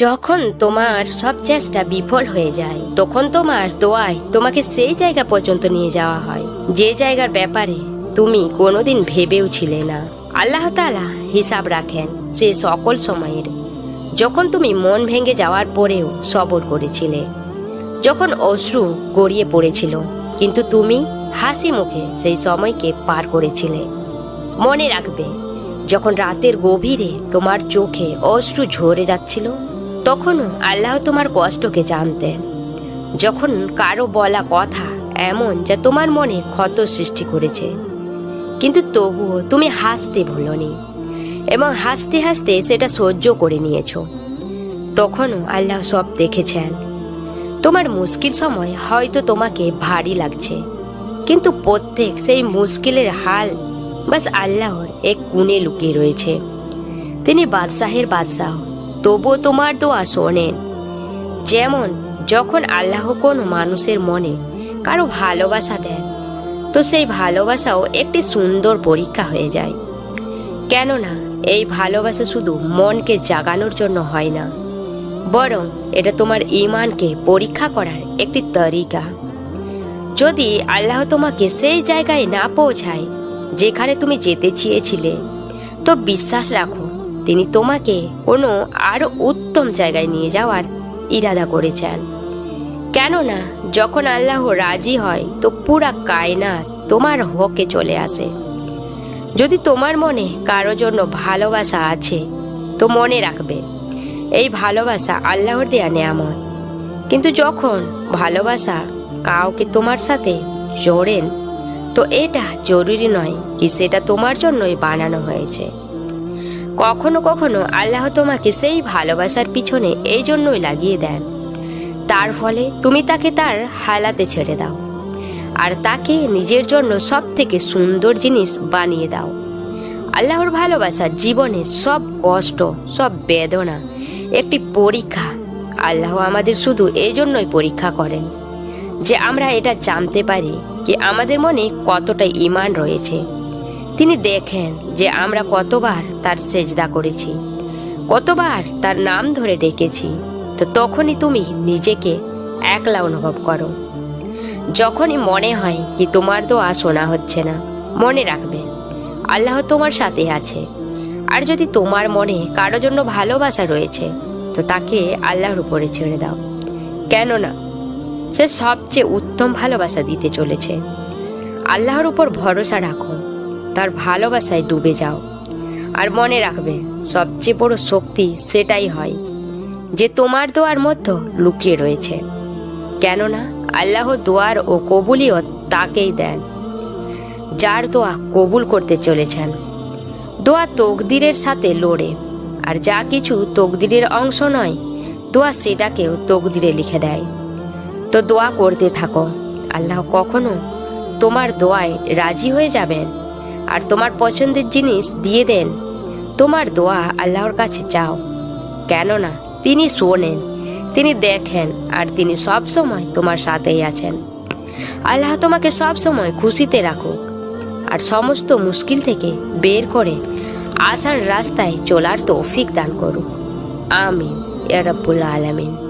যখন তোমার সব চেষ্টা বিফল হয়ে যায়, তখন তোমার দোয়ায় তোমাকে সেই জায়গা পর্যন্ত নিয়ে যাওয়া হয়। যে জায়গার ব্যাপারে তুমি কোনোদিন ভেবেও ছিলে না। আল্লাহ তাআলা হিসাব রাখেন সে সকল সময়ের। যখন তুমি মন ভেঙে যাওয়ার পরেও সবর করেছিলে, যখন অশ্রু গড়িয়ে পড়েছিল, কিন্তু তুমি হাসি মুখে সেই সময়কে পার করেছিলে। মনে রাখবে, যখন রাতের গভীরে তোমার চোখে অশ্রু ঝরে যাচ্ছিল তখনও আল্লাহ তোমার কষ্টকে জানতেন যখন কারও বলা কথা এমন যা তোমার মনে ক্ষত সৃষ্টি করেছে। কিন্তু তবুও তুমি হাসতে ভুলনি এবং হাসতে হাসতে সেটা সহ্য করে নিয়েছো। তখনও আল্লাহ সব দেখেছেন। তোমার মুশকিল সময় হয়তো তোমাকে ভারী লাগছে। কিন্তু প্রত্যেক সেই মুশকিলের হাল বাস আল্লাহর এক কোণে লুকিয়ে রয়েছে। তিনি বাদশাহের বাদশাহ। তবুও তোমার দোয়া শোনেন যেমন, যখন আল্লাহ কোনো মানুষের মনে কারও ভালোবাসা দেন তো সেই ভালোবাসাও একটি সুন্দর পরীক্ষা হয়ে যায়। কেননা, এই ভালোবাসা শুধু মনকে জাগানোর জন্য হয় না, বরং এটা তোমার ইমানকে পরীক্ষা করার একটি তরিকা। যদি আল্লাহ তোমাকে সেই জায়গায় না পৌঁছায়, যেখানে তুমি যেতে চেয়েছিলে, তো বিশ্বাস রাখো তিনি তোমাকে কোনো আরও উত্তম জায়গায় নিয়ে যাওয়ার ইরাদা করেছেন। কেননা, যখন আল্লাহ রাজি হয়, তো পুরা কায়নাত তোমার হকে চলে আসে। যদি তোমার মনে কারও জন্য ভালোবাসা আছে, তো মনে রাখবে, এই ভালোবাসা আল্লাহর দেয়া নেয়ামত। কিন্তু যখন ভালোবাসা কাউকে তোমার সাথে জোড়েন, তো এটা জরুরি নয় কি সেটা তোমার জন্যই বানানো হয়েছে। কখনো কখনো আল্লাহ তোমাকে সেই ভালোবাসার পিছনে এই জন্যই লাগিয়ে দেন। তার ফলে তুমি তাকে তার হালাতে ছেড়ে দাও। আর তাকে নিজের জন্য সব থেকে সুন্দর জিনিস বানিয়ে দাও। আল্লাহর ভালোবাসা জীবনে সব কষ্ট, সব বেদনা, একটি পরীক্ষা। আল্লাহ আমাদের শুধু এই জন্যই পরীক্ষা করেন যে আমরা এটা জানতে পারি কি আমাদের মনে কতটা ইমান রয়েছে। তিনি দেখেন যে আমরা কতবার তার সেজদা করেছি, কতবার তার নাম ধরে ডেকেছি, তো তখনই তুমি নিজেকে একলা অনুভব করো। যখনই মনে হয় কি তোমার দোয়া শোনা হচ্ছে না, মনে রাখবে, আল্লাহ তোমার সাথে আছে। আর যদি তোমার মনে কারও জন্য ভালোবাসা রয়েছে, তো তাকে আল্লাহর উপরে ছেড়ে দাও। কেননা, সে সবচেয়ে উত্তম ভালোবাসা দিতে চলেছে। আল্লাহর উপর ভরসা রাখো। তার ভালোবাসায় ডুবে যাও। আর মনে রাখবে, সবচেয়ে বড় শক্তি সেটাই হয়, যে তোমার দোয়ার মধ্যে লুকিয়ে রয়েছে। কেননা, আল্লাহ দোয়ার ও কবুলিও তাকেই দেন, যার দোয়া কবুল করতে চলেছেন। দোয়া তকদিরের সাথে লড়ে, আর যা কিছু তকদিরের অংশ নয়, দোয়া সেটাকেও তকদিরে লিখে দেয়। তো দোয়া করতে থাকো, আল্লাহ কখনো তোমার দোয়ায় রাজি হয়ে যাবেন? আর তোমার পছন্দের জিনিস দিয়ে দেন। তোমার দোয়া আল্লাহর কাছে চাও। কেননা তিনি শোনেন, তিনি দেখেন, আর তিনি সব সময় তোমার সাথেই আছেন। আল্লাহ তোমাকে সব সময় খুশিতে রাখো আর সমস্ত মুশকিল থেকে বের করে আসার রাস্তায় চলার তৌফিক দান করুক। আমিন এ রব্বুল আলামিন।